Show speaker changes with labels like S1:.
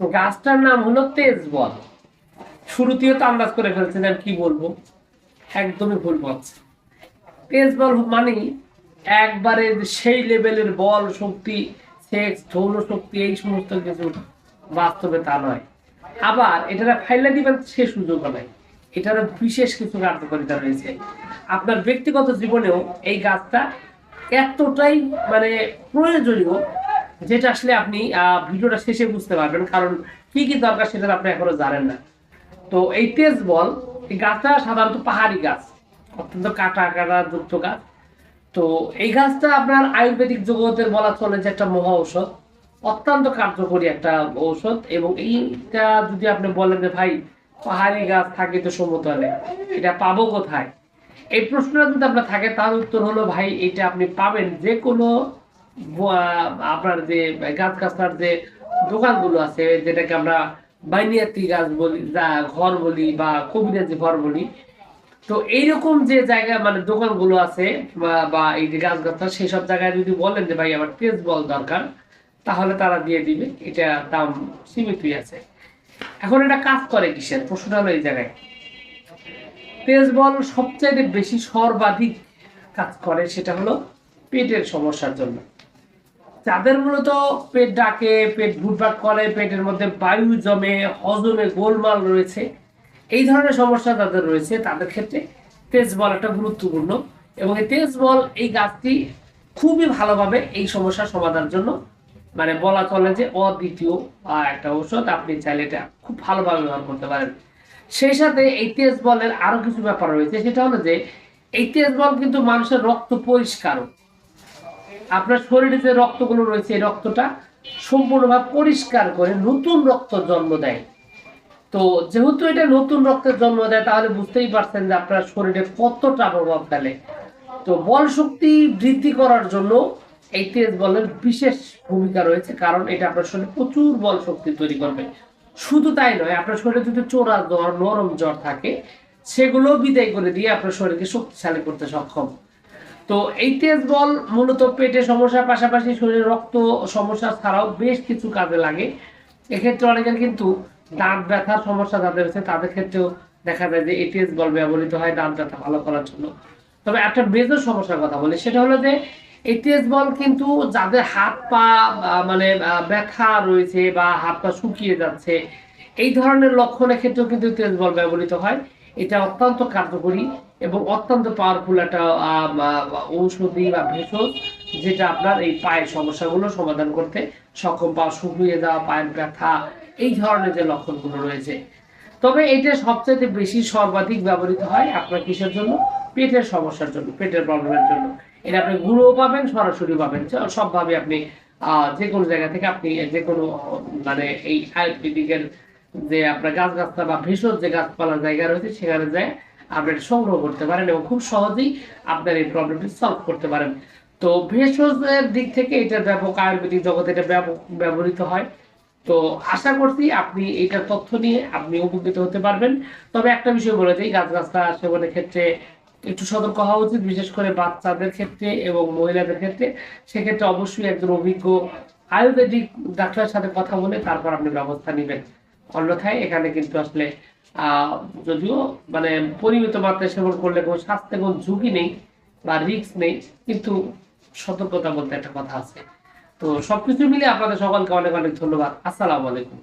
S1: গাছটার নাম হলো তেজ বল শুরুতেও তো আন্দাজ করে ফেলছিলাম কি বলব? একদমই ভুল বলছে। তেজ বল মানে একবারে সেই লেভেলের বল শক্তি সেক্স যৌন শক্তি, এই সমস্ত কিছু বাস্তবে তা নয়। আবার এটা ফাইলে দিবেন সে সুযোগ নাই। এটারও বিশেষ কিছু কার্যকারিতা রয়েছে। আপনার ব্যক্তিগত জীবনেও এই গাছটা এতটাই মানে প্রয়োজনীয় যেটা আসলে আপনি ভিডিওটা শেষে বুঝতে পারবেন, কারণ কি কি দরকার সেটা আপনি এখনও জানেন না। তো এই তেজ বল, এই গাছটা সাধারণত পাহাড়ি গাছ, অত্যন্ত কাটা কাটা যুক্ত গাছ। তো এই গাছটা আপনার আয়ুর্বেদিক জগতের বলা চলে যে একটা মহা ঔষধ, অত্যন্ত কার্যকরী একটা ঔষধ, এবং এইটা যদি আপনি বলেন যে, ভাই, পাহাড়ি গাছ থাকে তো সমতলে, এটা পাবো কোথায়? এই প্রশ্নটা যদি আপনার থাকে, তার উত্তর হলো, ভাই, এটা আপনি পাবেন যে কোনো আপনার যে গাছ গাছার যে দোকানগুলো আছে, যেটাকে আমরা বাইনিয়াতি গাছ বলি ঘর বলি বা কবিরাজি ঘর বলি, তো এইরকম যে জায়গা মানে দোকানগুলো আছে, বা- এই যে গাছ গাছটা, সেই সব জায়গায় যদি বলেন যে, ভাই, আমার তেজ বল দরকার, তাহলে তারা দিয়ে দিবে, এটা দাম সীমিতই আছে। এখন এটা কাজ করে কিসের? প্রশ্নটা হলো এই জায়গায়। তেজ বল সবচাইতে বেশি সর্বাধিক কাজ করে, সেটা হলো পেটের সমস্যার জন্য। যাদের মূলত পেট ডাকে পেট ঘুরপাক করে পেটের মধ্যে বায়ু জমে হজমে গোলমাল রয়েছে এই ধরনের সমস্যা যাদের রয়েছে। তাদের ক্ষেত্রে তেজ বল একটা গুরুত্বপূর্ণ এবং এই তেজ বল এই গাছটি খুবই ভালোভাবে এই সমস্যার সমাধানের জন্য মানে বলা চলে যে অদ্বিতীয় আহ, একটা ঔষধ। আপনি চাইলে এটা খুব ভালোভাবে ব্যবহার করতে পারেন। সেই সাথে এই তেজ বলের আরও কিছু ব্যাপার রয়েছে সেটা হলো যে এই তেজ বল কিন্তু মানুষের রক্ত পরিষ্কারও। আপনার শরীরে যে রক্তগুলো রয়েছে, এই রক্তটা সম্পূর্ণভাবে পরিষ্কার করে নতুন রক্ত জন্ম দেয়। তো যেহেতু এটা নতুন রক্তের জন্ম দেয়, তাহলে বুঝতেই পারছেন যে আপনার শরীরে কতটা প্রভাব ফেলে। তো বল শক্তি বৃদ্ধি করার জন্য এই তেজ বলের বিশেষ ভূমিকা রয়েছে, কারণ এটা আপনার শরীরে প্রচুর বল শক্তি তৈরি করবে। শুধু তাই নয়, আপনার শরীরে যদি চোরা জ্বর, নরম জ্বর থাকে, সেগুলো বিদায় করে দিয়ে আপনার শরীরকে শক্তিশালী করতে সক্ষম। তো এই তেজ বল মূলত পেটে সমস্যার পাশাপাশি শরীরে রক্ত সমস্যা ছাড়াও বেশ কিছু কাজে লাগে। এক্ষেত্রে অনেকের কিন্তু দাঁত ব্যথার সমস্যা যাদের আছে, তাদের ক্ষেত্রেও দেখা যায় যে এই তেজ বল ব্যবহৃত হয় দাঁত ব্যথা ভালো করার জন্য। তবে একটা মেজর সমস্যার কথা বলি, সেটা হলো যে এই তেজ বল কিন্তু যাদের হাত পা মানে ব্যথা রয়েছে বা হাত পা শুকিয়ে যাচ্ছে, এই ধরনের লক্ষণের ক্ষেত্রেও কিন্তু তেজ বল ব্যবহৃত হয়। এটা অত্যন্ত কার্যকরী। এবং অত্যন্ত পাওয়ারফুল একটা ঔষধি বা ভেষজ যেটা আপনার এই পায়ের সমস্যাগুলো সমাধান করতে সক্ষম, পা শুকিয়ে যাওয়া, পায়ের ব্যথা, এই ধরনের যে লক্ষণগুলো রয়েছে। তবে এটা সবচেয়ে বেশি সর্বাধিক ব্যবহৃত হয় আপনার কিসের জন্য? পেটের সমস্যার জন্য, পেটের প্রবলেমের জন্য। এটা আপনি গুঁড়ো পাবেন, সরাসরি পাবেন। সবভাবে আপনি যে কোনো জায়গা থেকে আপনি যে কোনো মানে এই আয়ুর্বেদিকের যে আপনার গাছ গাছটা বা ভেষজ যে গাছপালার জায়গা রয়েছে, সেখানে যায় আপনি এটা সংগ্রহ করতে পারেন এবং খুব সহজেই আপনার এই প্রবলেমটি সলভ করতে পারেন। তো ভেষজের দিক থেকে এটা ব্যাপক আয়ুর্বেদিক জগতে এটা ব্যাপক ব্যবহৃত হয়। তো আশা করছি আপনি এইটার তথ্য নিয়ে আপনি উপকৃত হতে পারবেন। তবে একটা বিষয় বলে দিই গাছ গাছটা সেবনের ক্ষেত্রে একটু সতর্ক হওয়া উচিত, বিশেষ করে বাচ্চাদের ক্ষেত্রে এবং মহিলাদের ক্ষেত্রে। সেক্ষেত্রে অবশ্যই একজন অভিজ্ঞ আয়ুর্বেদিক ডাক্তারের সাথে কথা বলে তারপর আপনি ব্যবস্থা নেবেন। অন্যথায় এখানে কিন্তু আসলে যদিও মানে পরিমিত মাত্রায় সেবন করলে কোনো স্বাস্থ্যে কোনো ঝুঁকি নেই বা রিস্ক নেই, কিন্তু সতর্কতা বলতে একটা কথা আছে। তো সবকিছু মিলে আপনাদের সকলকে অনেক অনেক ধন্যবাদ। আসসালামু আলাইকুম।